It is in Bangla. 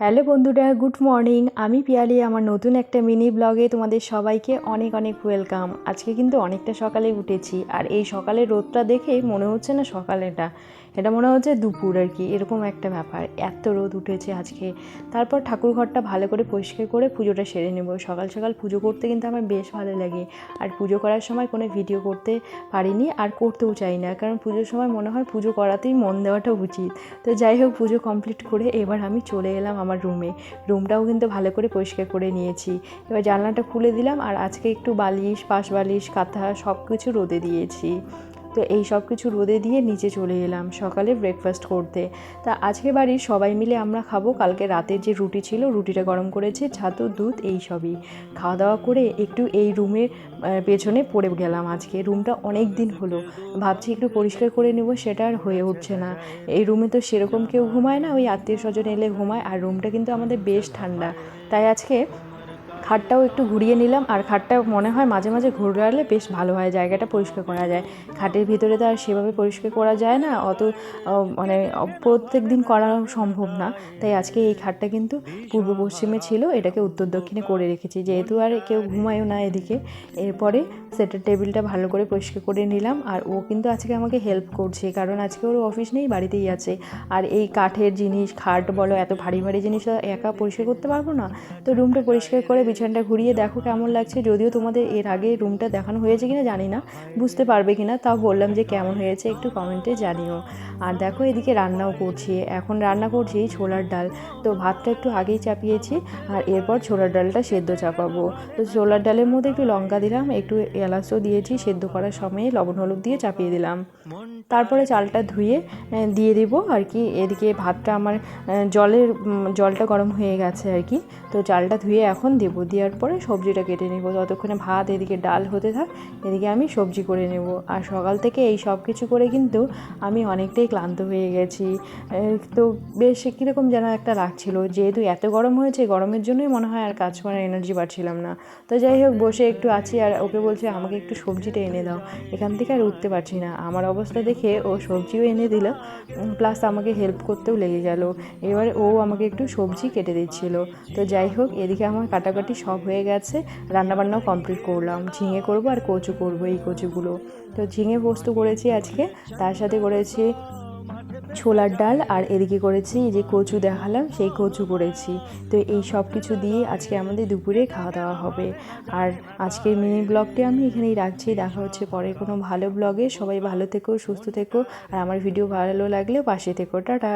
হ্যালো বন্ধুরা, গুড মর্নিং। আমি পিয়ালি, আমার নতুন একটা মিনি ব্লগে তোমাদের সবাইকে অনেক অনেক ওয়েলকাম। আজকে কিন্তু অনেকটা সকালে উঠেছি, আর এই সকালের রোদটা দেখে মনে হচ্ছে না সকালেটা। এটা মনে হচ্ছে দুপুর আর কি, এরকম একটা ব্যাপার। এত রোদ উঠেছে আজকে। তারপর ঠাকুর ঘরটা ভালো করে পরিষ্কার করে পুজোটা সেরে নেব। সকাল সকাল পুজো করতে কিন্তু আমার বেশ ভালো লাগে। আর পুজো করার সময় কোনো ভিডিও করতে পারিনি আর করতেও চাই না। কারণ পুজোর সময় মনে হয় পুজো করাতেই মন দেওয়াটা উচিত। তো যাই হোক, পুজো কমপ্লিট করে এবার আমি চলে এলাম আমার রুমে। রুমটাও কিন্তু ভালো করে পরিষ্কার করে নিয়েছি। এবার জানলাটা খুলে দিলাম আর আজকে একটু বালিশ পাশ বালিশ কাঁথা সব কিছু রোদে দিয়েছি। তো এই সব কিছু রোদে দিয়ে নিচে চলে এলাম সকালে ব্রেকফাস্ট করতে। তা আজকে বাড়ির সবাই মিলে আমরা খাব। কালকে রাতের যে রুটি ছিল, রুটিটা গরম করেছে, ছাতু, দুধ, এই সবই। খাওয়া দাওয়া করে একটু এই রুমের পেছনে পড়ে গেলাম আজকে। রুমটা অনেক দিন হলো। ভাবছি একটু পরিষ্কার করে নেব, সেটা আর হয়ে উঠছে না। এই রুমে তো সেরকম কেউ ঘুমায় না, ওই আত্মীয় স্বজন এলে ঘুমায়। আর রুমটা কিন্তু আমাদের বেশ ঠান্ডা। তাই আজকে খাটটাও একটু ঘুরিয়ে নিলাম আর খাটটা মনে হয় মাঝে মাঝে ঘুরালে বেশ ভালো হয়, জায়গাটা পরিষ্কার করা যায়। খাটের ভিতরে তো আর সেভাবে পরিষ্কার করা যায় না, অত মানে প্রত্যেক দিন করা সম্ভব না। তাই আজকে এই খাটটা কিন্তু পূর্ব পশ্চিমে ছিল, এটাকে উত্তর দক্ষিণে করে রেখেছি। যেহেতু আর কেউ ঘুমায়ও না এদিকে, এরপরে সেটার টেবিলটা ভালো করে পরিষ্কার করে নিলাম আর ও কিন্তু আজকে আমাকে হেল্প করছে, কারণ আজকে ওর অফিস নেই, বাড়িতেই আছে। আর এই কাঠের জিনিস, খাট বলো, এত ভারী ভারী জিনিস একা পরিষ্কার করতে পারব না? তো রুমটা পরিষ্কার করে বিছানাটা ঘুরিয়ে দেখো কেমন লাগছে। যদিও তোমাদের এর আগে রুমটা দেখানো হয়েছে কিনা জানি না, বুঝতে পারবে কিনা, তাও বললাম যে কেমন হয়েছে, একটু কমেন্টে জানিও। আর দেখো এদিকে রান্নাও করছি, এখন রান্না করছি ছোলার ডাল। তো ভাতটা একটু আগেই চাপিয়েছি, আর এরপর ছোলার ডালটা সেদ্ধ চাপাবো। তো ছোলার ডালের মধ্যে একটু লঙ্কা দিলাম, একটু এলাচও দিয়েছি, সেদ্ধ করার সময় লবণ হলুদ দিয়ে চাপিয়ে দিলাম। তারপরে চালটা ধুয়ে দিয়ে দিব আর কি, এদিকে ভাতটা আমার জলের জলটা গরম হয়ে গেছে আর কি। তো চালটা ধুয়ে এখন দেবো দেওয়ার পরে সবজিটা কেটে নেব। ততক্ষণে ভাত এদিকে ডাল হতে থাক, এদিকে আমি সবজি করে নেব। আর সকাল থেকে এই সব কিছু করে কিন্তু আমি অনেকটাই ক্লান্ত হয়ে গেছি। তো বেশ কীরকম যেন একটা লাগছিল। যেহেতু এত গরম হয়েছে, গরমের জন্যই মনে হয় আর কাজ করার এনার্জি পাচ্ছিলাম না। তো যাই হোক, বসে একটু আছি আর ওকে বলছে, আমাকে একটু সবজিটা এনে দাও। এখান থেকে আর উঠতে পারছি না। আমার অবস্থা দেখে ও সবজিও এনে দিল। প্লাস আমাকে হেল্প করতেও লেগে গেল। এবার ও আমাকে একটু সবজি কেটে দিচ্ছিল। তো যাই হোক, এদিকে আমার কাটাকাটি সব হয়ে গেছে। রান্নাবান্নাও কমপ্লিট করলাম। ঝিঙে করব আর কচু করব এই কচুগুলো। তো ঝিঙে পোস্ত করেছি আজকে। তার সাথে করেছি ছোলার ডাল আর এদিকে করেছি যে কচু দেখালাম, সেই কচু করেছি। তো এই সব কিছু দিয়ে আজকে আমাদের দুপুরে খাওয়া দাওয়া হবে। আর আজকের মিনি ব্লগটি আমি এখানেই রাখছি। দেখা হচ্ছে পরে কোনো ভালো ব্লগে সবাই ভালো থেকো, সুস্থ থেকো। আর আমার ভিডিও ভালো লাগলে পাশে থেকো। টাটা।